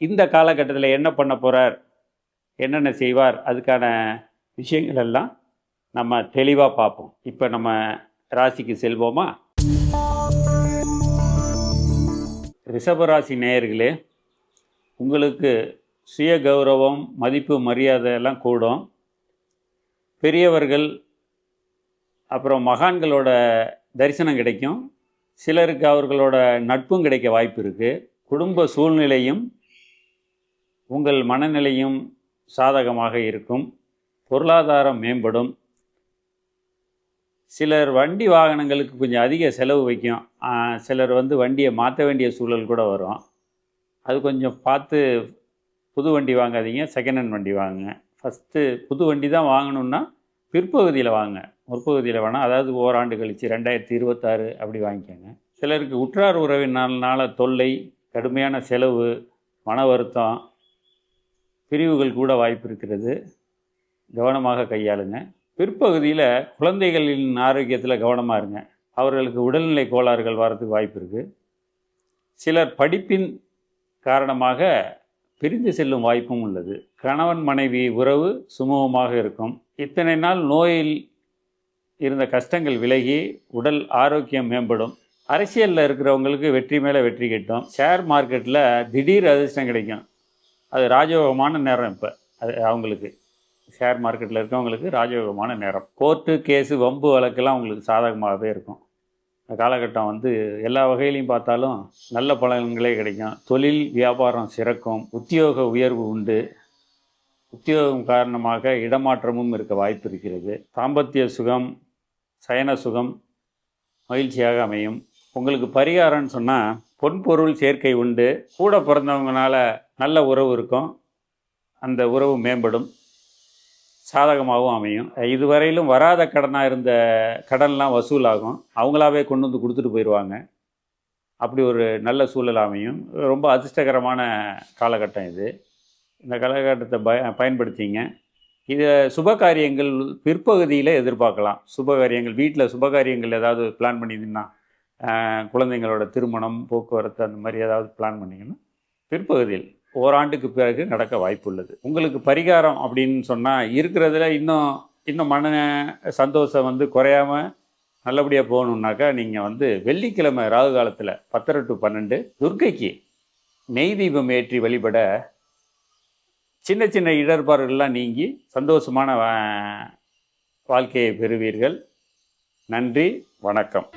இந்த காலகட்டத்தில் என்ன பண்ண போகிறார் என்னென்ன செய்வார்? அதுக்கான விஷயங்கள் எல்லாம் நம்ம தெளிவாக பார்ப்போம். இப்போ நம்ம ராசிக்கு செல்வோமா? ரிஷபராசி நேயர்களே உங்களுக்கு சுய கௌரவம் மதிப்பு மரியாதை எல்லாம் கூடும். பெரியவர்கள் அப்புறம் மகான்களோட தரிசனம் கிடைக்கும். சிலருக்கு அவர்களோட நட்பும் கிடைக்க வாய்ப்பு இருக்குது குடும்ப சூழ்நிலையும் உங்கள் மனநிலையும் சாதகமாக இருக்கும். பொருளாதாரம் மேம்படும். சிலர் வண்டி வாகனங்களுக்கு கொஞ்சம் அதிக செலவு வைக்கும். சிலர் வந்து வண்டியை மாற்ற வேண்டிய சூழல் கூட வரும். அது கொஞ்சம் பார்த்து புது வண்டி வாங்காதீங்க செகண்ட் ஹேண்ட் வண்டி வாங்குங்க. ஃபஸ்ட்டு புது வண்டி தான் வாங்கணுன்னா பிற்பகுதியில் வாங்க. முற்பகுதியில் வேணால் அதாவது ஓராண்டு கழித்து ரெண்டாயிரத்தி இருபத்தாறு அப்படி வாங்கிக்கோங்க. சிலருக்கு உற்றார் உறவினால் தொல்லை கடுமையான செலவு மன வருத்தம் பிரிவுகள் கூட வாய்ப்பு இருக்கிறது. கவனமாக கையாளுங்க. பிற்பகுதியில் குழந்தைகளின் ஆரோக்கியத்தில் கவனமாக இருங்க. அவர்களுக்கு உடல்நிலை கோளாறுகள் வரதுக்கு வாய்ப்பு இருக்குது சிலர் படிப்பின் காரணமாக பிரிந்து செல்லும் வாய்ப்பும் உள்ளது. கணவன் மனைவி உறவு சுமூகமாக இருக்கும். இத்தனை நாள் நோயில் இருந்த கஷ்டங்கள் விலகி உடல் ஆரோக்கியம் மேம்படும். அரசியலில் இருக்கிறவங்களுக்கு வெற்றி மேலே வெற்றி கிட்டும். ஷேர் மார்க்கெட்டில் திடீர் அதிர்ஷ்டம் கிடைக்கும். அது ராஜயோகமான நேரம் இப்போ. அது அவங்களுக்கு ஷேர் மார்க்கெட்டில் இருக்கவங்களுக்கு ராஜயோகமான நேரம். கோர்ட்டு கேஸு வம்பு வழக்கெல்லாம் அவங்களுக்கு சாதகமாகவே இருக்கும். இந்த காலகட்டம் வந்து எல்லா வகையிலையும் பார்த்தாலும் நல்ல பலன்களே கிடைக்கும். தொழில் வியாபாரம் சிறக்கும். உத்தியோக உயர்வு உண்டு. உத்தியோகம் காரணமாக இடமாற்றமும் இருக்க வாய்ப்பு இருக்கிறது. தாம்பத்திய சுகம் சயன சுகம் மகிழ்ச்சியாக அமையும். உங்களுக்கு பரிகாரம்னு சொன்னால் பொன்பொருள் சேர்க்கை உண்டு. கூட பிறந்தவங்கனால நல்ல உறவு இருக்கும். அந்த உறவு மேம்படும். சாதகமாகவும் அமையும். இதுவரையிலும் வராத கடனாக இருந்த கடன்லாம் வசூலாகும். அவங்களாவே கொண்டு வந்து கொடுத்துட்டு போயிடுவாங்க அப்படி ஒரு நல்ல சூழல் அமையும். ரொம்ப அதிர்ஷ்டகரமான காலகட்டம் இது. இந்த காலகட்டத்தை பய பயன்படுத்திங்க. இதை சுப காரியங்கள் பிற்பகுதியில் எதிர்பார்க்கலாம். சுப காரியங்கள் வீட்டில் சுப காரியங்கள் ஏதாவது பிளான் பண்ணியிருந்தீங்கன்னா குழந்தைங்களோட திருமணம் போக்குவரத்து அந்த மாதிரி ஏதாவது பிளான் பண்ணிங்கன்னா பிற்பகுதியில் ஓராண்டுக்கு பிறகு நடக்க வாய்ப்புள்ளது. உங்களுக்கு பரிகாரம் அப்படின்னு சொன்னால் இருக்கிறதுல இன்னும் இன்னும் மன சந்தோஷம் வந்து குறையாம நல்லபடியாக போகணுன்னாக்கா நீங்கள் வந்து வெள்ளிக்கிழமை ராகு காலத்தில் பத்தரை டு பன்னெண்டு துர்க்கைக்கு நெய் தீபம் ஏற்றி வழிபட சின்ன சின்ன இடர்பாடுகள்லாம் நீங்கி சந்தோஷமான வாழ்க்கையை பெறுவீர்கள். நன்றி வணக்கம்.